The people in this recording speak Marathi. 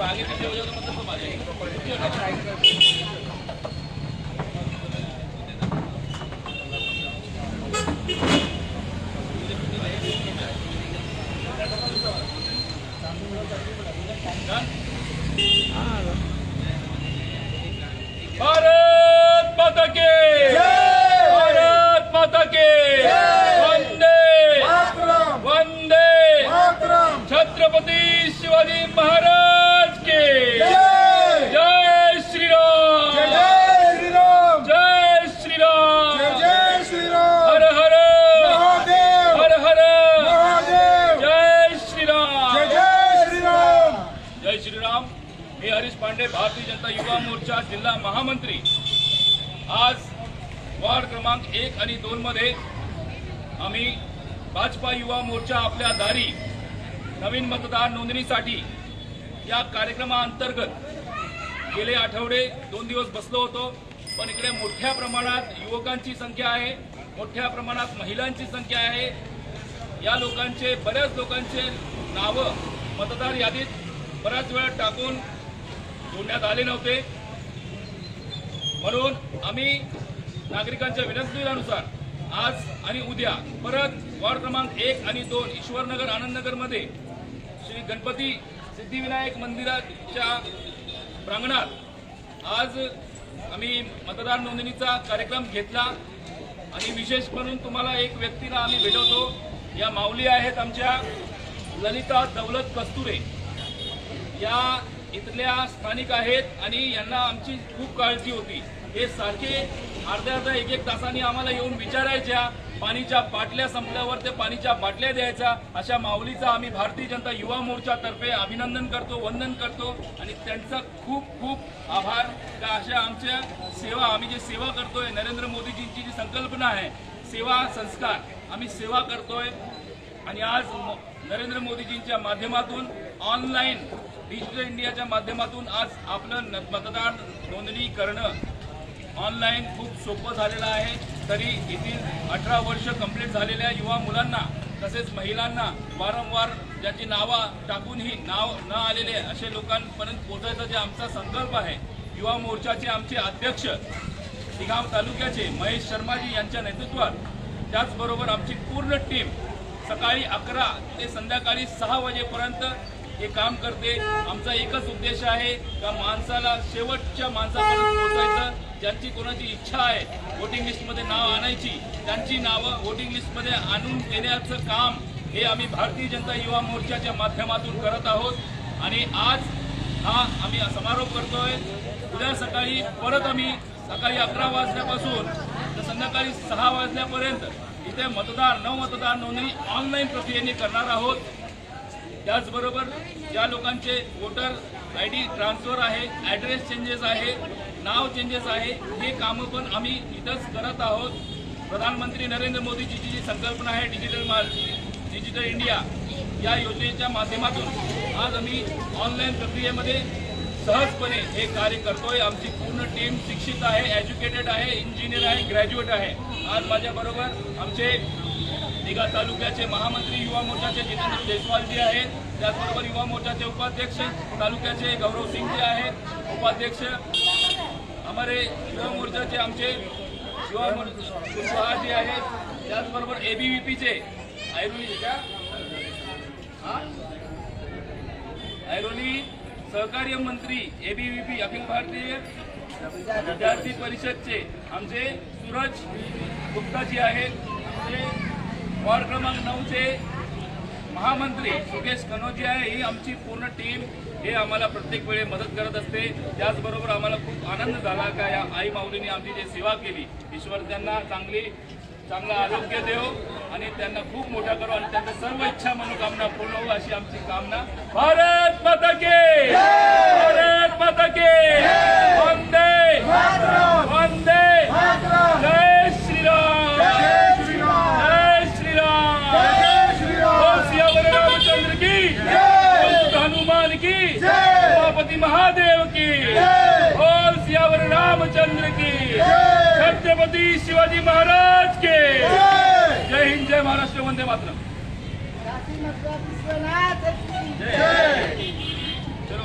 आगे पीछे हो जाओ तो मतलब तुम आ जाएगी हरीश भारतीय जनता युवा मोर्चा जिल्हा महामंत्री. आज वार्ड क्रमांक एक आणि दोन मध्ये आम्ही भाजपा युवा मोर्चा आपल्या दारी नवीन मतदार नोंदणीसाठी या कार्यक्रमाअंतर्गत गेले आठवडे दोन दिवस बसलो होतो. पण इकडे मोठ्या प्रमाणात युवकांची संख्या आहे मोठ्या प्रमाणात महिलांची संख्या आहे. या लोकांचे बऱ्याच लोकांचे नावं मतदार यादीत बऱ्याच वेळ टाकून जोडण्यात आले नव्हते. म्हणून आम्ही नागरिकांच्या विनंतीनुसार आज आणि उद्या परत वॉर्ड क्रमांक एक आणि दोन ईश्वरनगर आनंदनगरमध्ये श्री गणपती सिद्धिविनायक मंदिराच्या प्रांगणात आज आम्ही मतदार नोंदणीचा कार्यक्रम घेतला. आणि विशेष म्हणून तुम्हाला एक व्यक्तीला आम्ही भेटवतो. या माऊली आहेत आमच्या ललिता दौलत कस्तुरे. या इथल्या स्थानिक आहेत आणि यांना आमची खूप काळजी होती. हे सारखे अर्ध्या अर्ध्या एक एक तासाने आम्हाला येऊन विचारायच्या पाणीच्या बाटल्या संपल्यावर ते पाणीच्या बाटल्या द्यायच्या. अशा माऊलीचा आम्ही भारतीय जनता युवा मोर्चातर्फे अभिनंदन करतो वंदन करतो आणि त्यांचा खूप खूप आभार. का अशा आमच्या सेवा आम्ही जे सेवा करतोय नरेंद्र मोदीजींची जी संकल्पना आहे सेवा संस्कार आम्ही सेवा करतोय. आणि आज नरेंद्र मोदीजींच्या माध्यमातून ऑनलाईन डिजिटल इंडियाच्या माध्यमातून आज आपलं न- मतदार नोंदणी करणं ऑनलाईन खूप सोपं झालेलं आहे. तरी येथील अठरा वर्ष कंप्लीट झालेल्या युवा मुलांना तसेच महिलांना वारंवार ज्याची नावं टाकूनही नाव न आलेले असे लोकांपर्यंत पोहोचायचा जे आमचा संकल्प आहे. युवा मोर्चाचे आमचे अध्यक्ष तिगाव तालुक्याचे महेश शर्माजी यांच्या नेतृत्वात त्याचबरोबर आमची पूर्ण टीम सकाळी अकरा ते संध्याकाळी सहा वाजेपर्यंत हे काम करते. आमचा एकच उद्देश आहे का माणसाला शेवटच्या माणसापर्यंत पोहोचायचं. ज्यांची कोणाची इच्छा आहे वोटिंग लिस्टमध्ये नाव आणायची त्यांची नावं वोटिंग लिस्टमध्ये आणून देण्याचं काम हे आम्ही भारतीय जनता युवा मोर्चाच्या माध्यमातून करत आहोत. आणि आज हा आम्ही समारोप करतोय. उद्या सकाळी परत आम्ही सकाळी अकरा वाजल्यापासून तर संध्याकाळी सहा वाजल्यापर्यंत इथे मतदार न मतदार नोंदणी ऑनलाईन प्रक्रियेने करणार आहोत. त्याचबरोबर ज्या लोकांचे वोटर आय डी ट्रान्सफर आहे ॲड्रेस चेंजेस आहे नाव चेंजेस आहे हे कामं पण आम्ही इथंच करत आहोत. प्रधानमंत्री नरेंद्र मोदीजीची जी संकल्पना आहे डिजिटल मा डिजिटल इंडिया या योजनेच्या माध्यमातून आज आम्ही ऑनलाईन प्रक्रियेमध्ये सहजपणे हे कार्य करतोय. आमची पूर्ण टीम शिक्षित आहे एज्युकेटेड आहे इंजिनियर आहे ग्रॅज्युएट आहे. आज माझ्याबरोबर आमचे निघा तालुक्याचे महामंत्री युवा मोर्चाचे जितेंद्र जयस्वालजी आहेत त्याचबरोबर युवा मोर्चाचे उपाध्यक्ष तालुक्याचे गौरव सिंगजी आहेत उपाध्यक्ष हमारे युवा मोर्चाचे आमचे युवा मोर्चा आहेत त्याचबरोबर एबीव्हीपीचे ऐरोली का हा? ऐरोली सहकार्य मंत्री A B VP Akhil Bharatiya विद्यार्थी परिषदचे आमचे सूरज गुप्ताजी आहेत वॉर्ड क्रमांक नऊचे महामंत्री सुकेश कनोजी आहे. ही आमची पूर्ण टीम. हे आम्हाला प्रत्येक वेळी मदत करत असते. त्याचबरोबर आम्हाला खूप आनंद झाला का या आई माऊलीने आमची जी सेवा केली ईश्वर त्यांना चांगली चांगलं आरोग्य देव आणि त्यांना खूप मोठा करो आणि त्यांच्या सर्व इच्छा मनोकामना पूर्ण हो अशी आमची कामना. भारत माता के भारत माता के रामचंद्र की। छत्रपती शिवाजी महाराज के। जय। हिंद जय महाराष्ट्र वंदे मात्र चलो